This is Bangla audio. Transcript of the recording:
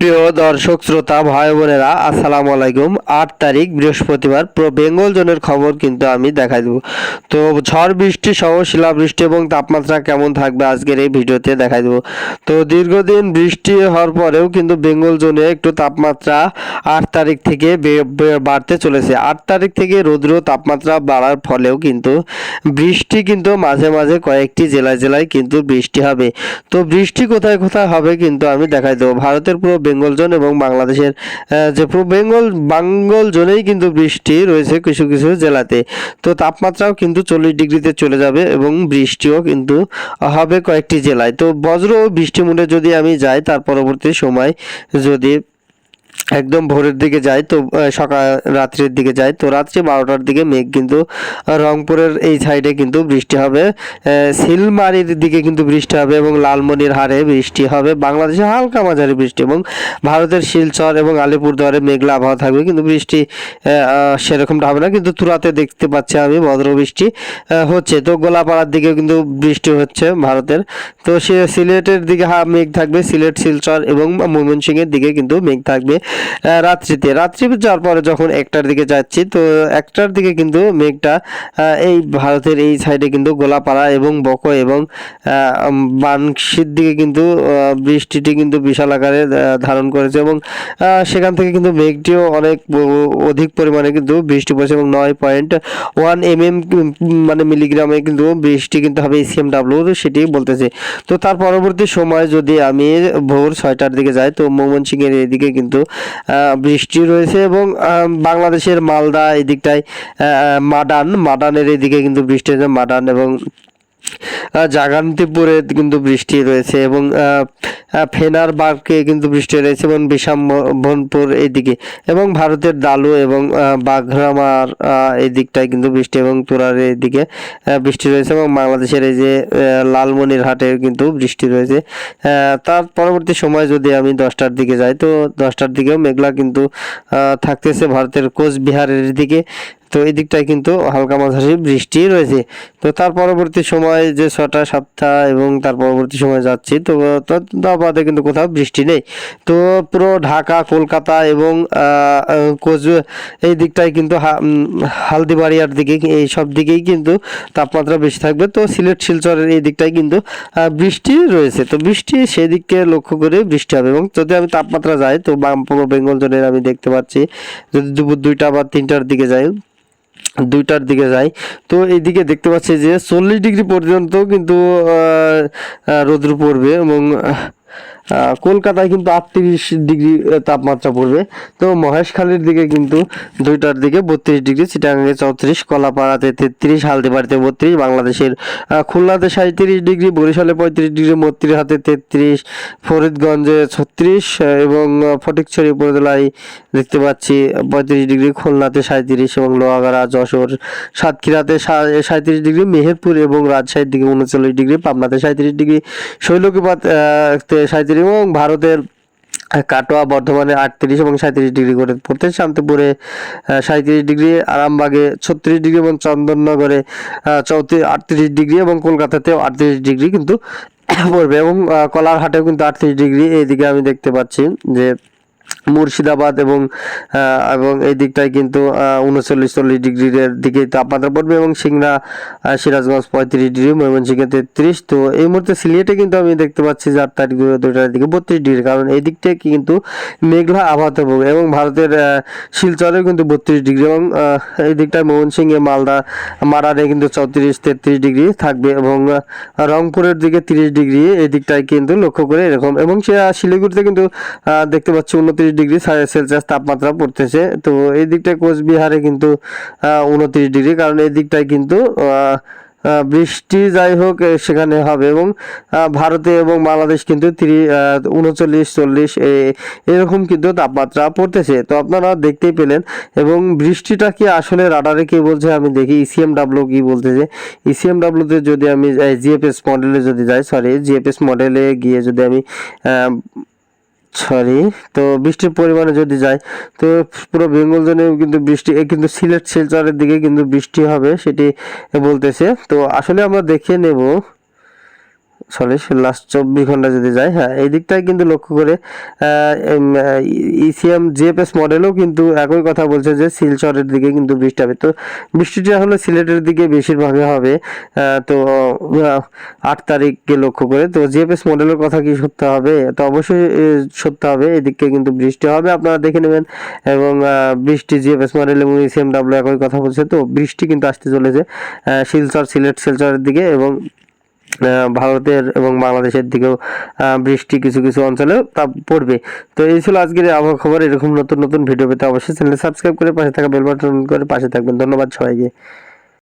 প্রিয় দর্শক, শ্রোতা, ভাই বোনেরা, আসসালামু আলাইকুম। আট তারিখ, বৃহস্পতিবার, পুরো বেঙ্গল জোনের খবর কিন্তু আমি দেখাই দেবো। তো ঝড় বৃষ্টি সহ শিলাবৃষ্টি এবং তাপমাত্রা কেমন থাকবে আজকের এই ভিডিওতে দেখাই দেবো। তো দীর্ঘদিন বৃষ্টি হওয়ার পরেও কিন্তু বেঙ্গল জোনে একটু তাপমাত্রা আট তারিখ থেকে বাড়তে চলেছে। আট তারিখ থেকে রৌদ্র তাপমাত্রা বাড়ার ফলেও কিন্তু বৃষ্টি কিন্তু মাঝে মাঝে কয়েকটি জেলায় জেলায় কিন্তু বৃষ্টি হবে। তো বৃষ্টি কোথায় কোথায় হবে কিন্তু আমি দেখাই দেবো। ভারতের পুরো বেঙ্গল জোন এবং বাংলাদেশের যে পূর্ব বেঙ্গল বাঙ্গল জোনেই কিন্তু বৃষ্টি রয়েছে কিছু কিছু জেলাতে। তো তাপমাত্রাও কিন্তু চল্লিশ ডিগ্রিতে চলে যাবে এবং বৃষ্টিও কিন্তু হবে কয়েকটি জেলায়। তো বজ্র ও বৃষ্টি মুনে যদি আমি যাই, তার পরবর্তী সময় যদি একদম ভোরের দিকে যাই তো সকাল, রাত্রির দিকে যাই তো রাত্রি বারোটার দিকে মেঘ কিন্তু রংপুরের এই সাইডে কিন্তু বৃষ্টি হবে। সিলমারির দিকে কিন্তু বৃষ্টি হবে এবং লালমনির হারে বৃষ্টি হবে। বাংলাদেশে হালকা মাঝারি বৃষ্টি এবং ভারতের শিলচর এবং আলিপুরদুয়ারে মেঘলা আবহাওয়া থাকবে কিন্তু বৃষ্টি সেরকমটা হবে না কিন্তু তুরাতে দেখতে পাচ্ছি আমি ভদ্র বৃষ্টি হচ্ছে। তো গোলাপাড়ার দিকে কিন্তু বৃষ্টি হচ্ছে ভারতের। তো সে সিলেটের দিকে হা, মেঘ থাকবে। সিলেট, শিলচর এবং ময়মনসিংহের দিকে কিন্তু মেঘ থাকবে। রাত্রিতে। রাত্রি যাওয়ার পরে যখন একটার দিকে যাচ্ছি, তো একটার দিকে কিন্তু মেঘটা এই ভারতের এই সাইডে কিন্তু গোলাপাড়া এবং বকো এবং বানশির দিকে কিন্তু বৃষ্টিটি কিন্তু বিশাল আকারে ধারণ করেছে এবং সেখান থেকে কিন্তু মেঘটিও অনেক অধিক পরিমাণে কিন্তু বৃষ্টি পড়েছে এবং নয় পয়েন্ট ওয়ান এম এম মানে মিলিগ্রামে কিন্তু বৃষ্টি কিন্তু হবে এসিএম ডাব্লিউ সেটি বলতেছে। তো তার পরবর্তী সময় যদি আমি ভোর ছয়টার দিকে যাই, তো ময়মনসিংহের এদিকে কিন্তু বৃষ্টি রয়েছে এবং বাংলাদেশের মালদা এদিকটায় আহ, মাডান মাডানের এদিকে কিন্তু বৃষ্টি হয়েছে মাডান এবং জাগান্তিপুরে কিন্তু বৃষ্টি রয়েছে এবং ফেনার বাগকে কিন্তু বৃষ্টি রয়েছে এবং বিশাম্ভনপুর এইদিকে। এবং ভারতের দালু এবং বাঘরামার এই দিকটায় কিন্তু বৃষ্টি এবং তুরার এইদিকে বৃষ্টি রয়েছে এবং বাংলাদেশের এই যে আহ, লালমনিরহাটে কিন্তু বৃষ্টি রয়েছে। তার পরবর্তী সময় যদি আমি দশটার দিকে যাই তো দশটার দিকেও মেঘলা কিন্তু থাকতেছে ভারতের কোচবিহারের দিকে। তো এই দিকটায় কিন্তু হালকা মাঝারি বৃষ্টি রয়েছে। তো তার পরবর্তী সময় যে ছটা, সাতটা এবং তার পরবর্তী সময় যাচ্ছি, তো, তা- কিন্তু কোথাও বৃষ্টি নেই। তো পুরো ঢাকা, কলকাতা এবং কোচ এই দিকটায় কিন্তু হালদিবাড়িয়ার দিকে, এই সব দিকেই কিন্তু তাপমাত্রা বেশি থাকবে। তো সিলেট, শিলচরের এই দিকটায় কিন্তু বৃষ্টি রয়েছে। তো বৃষ্টি সেদিককে লক্ষ্য করে বৃষ্টি হবে এবং যদি আমি তাপমাত্রা যাই, তো বাম পুরো বেঙ্গল জোনের আমি দেখতে পাচ্ছি, যদি দুপুর দুইটা বা তিনটার দিকে যাই দুইটার দিকে যায় তো এইদিকে দেখতে পাচ্ছি যে চল্লিশ ডিগ্রি পর্যন্ত কিন্তু রৌদ্র পড়বে এবং কলকাতায় কিন্তু আটত্রিশ ডিগ্রি তাপমাত্রা পড়বে। তো মহেশখালীর দিকে কিন্তু দুইটার দিকে বত্রিশ ডিগ্রি, চিটাগাঙ্গে চৌত্রিশ, কলাপাড়াতে তেত্রিশ, হালদিবাড়িতে বত্রিশ, বাংলাদেশের খুলনাতে সাঁত্রিশ ডিগ্রি, বরিশালে পঁয়ত্রিশ ডিগ্রি, মত্রিহাতে তেত্রিশ, ফরিদগঞ্জে ছত্রিশ এবং ফটিকছড়ি উপজেলায় দেখতে পাচ্ছি পঁয়ত্রিশ ডিগ্রি, খুলনাতে সাঁত্রিশ এবং লোহাগাড়া, যশোর, সাতক্ষীরাতে সাঁত্রিশ ডিগ্রি, মেহেরপুর এবং রাজশাহীর দিকে উনচল্লিশ ডিগ্রি, পাবনাতে সাঁত্রিশ ডিগ্রি, শৈলকুপাত সাঁত্রিশ এবং ভারতের কাটোয়া বর্ধমানে আটত্রিশ এবং সাঁত্রিশ ডিগ্রি করে পড়তে শান্তিপুরে সাঁত্রিশ ডিগ্রি, আরামবাগে ছত্রিশ ডিগ্রি এবং চন্দননগরে চৌত্রিশ, আটত্রিশ ডিগ্রি এবং কলকাতাতেও আটত্রিশ ডিগ্রি কিন্তু পড়বে এবং কলারহাটেও কিন্তু আটত্রিশ ডিগ্রি। এইদিকে আমি দেখতে পাচ্ছি যে মুর্শিদাবাদ এবং এবং এই দিকটায় কিন্তু উনচল্লিশ, চল্লিশ ডিগ্রির দিকে তাপমাত্রা পড়বে এবং সিংড়া সিরাজগঞ্জ পঁয়ত্রিশ ডিগ্রি, ময়মনসিংহে তেত্রিশ। তো এই মুহূর্তে সিলেটে কিন্তু আমি দেখতে পাচ্ছি যে আট তারিখ দুইটার দিকে বত্রিশ ডিগ্রি, কারণ এই দিকটায় কিন্তু মেঘলা আবহাওয়া থাকবে এবং ভারতের শিলচরেও কিন্তু বত্রিশ ডিগ্রি এবং এই দিকটায় ময়মনসিংহে, মালদা মারারে কিন্তু চৌত্রিশ, তেত্রিশ ডিগ্রি থাকবে এবং রংপুরের দিকে তিরিশ ডিগ্রি, এই দিকটায় কিন্তু লক্ষ্য করে এরকম এবং সে শিলিগুড়িতে কিন্তু দেখতে পাচ্ছি উনত্রিশ ডিগ্রি সেলসিয়াস তাপমাত্রা পড়তেছে। তো এই দিকটায় কোচবিহারে কিন্তু উনত্রিশ ডিগ্রি। কারণ এই দিকটায় কিন্তু বৃষ্টি যাই হোক সেখানে হবে। এবং ভারতে এবং বাংলাদেশ কিন্তু তিরিশ উনচল্লিশ, চল্লিশ এরকম কিন্তু তাপমাত্রা পড়তেছে। তো আপনারা দেখতেই পেলেন। এবং বৃষ্টিটা কি আসলে রাডারে কি বলছে আমি দেখি ইসিএম ডাব্লিউ কি বলতেছে। ইসিএম ডাব্লিউতে যদি আমি জিএফএস মডেলে যদি যাই সরি জিএফএস মডেলে গিয়ে যদি আমি সরি। তো বৃষ্টির পরিমাণে যদি যায়, তো পুরো বেঙ্গল জোনে কিন্তু বৃষ্টি কিন্তু সিলেট শিলচরের দিকে কিন্তু বৃষ্টি হবে, সেটি বলতেছে। তো আসলে আমরা দেখে নেব সরি লাস্ট চব্বিশ ঘণ্টা যদি যায় হ্যাঁ এই দিকটাই কিন্তু লক্ষ্য করে ইসিএম জিএফএস মডেলও কিন্তু একই কথা বলছে যে শিলচরের দিকে কিন্তু বৃষ্টি হবে। তো বৃষ্টিটা হলো সিলেটের দিকে বেশিরভাগে হবে তো আট তারিখকে লক্ষ্য করে। তো জিএফএস মডেলের কথা কি সত্য হবে? তো অবশ্যই সত্য হবে এদিকে কিন্তু বৃষ্টি হবে, আপনারা দেখে নেবেন। এবং বৃষ্টি জিএফএস মডেল এবং ইসিএম ডাব্লিউ একই কথা বলছে, তো বৃষ্টি কিন্তু আসতে চলেছে শিলচর, সিলেট, শিলচরের দিকে এবং ভারতের এবং বাংলাদেশের দিকেও বৃষ্টি কিছু কিছু অঞ্চলেও তা পড়বে। তো এই ছিল আজকের আবহাওয়া খবর। এরকম নতুন নতুন ভিডিও পেতে অবশ্যই চ্যানেল সাবস্ক্রাইব করে পাশে থাকা বেল বাটন করে পাশে থাকবেন। ধন্যবাদ সবাইকে।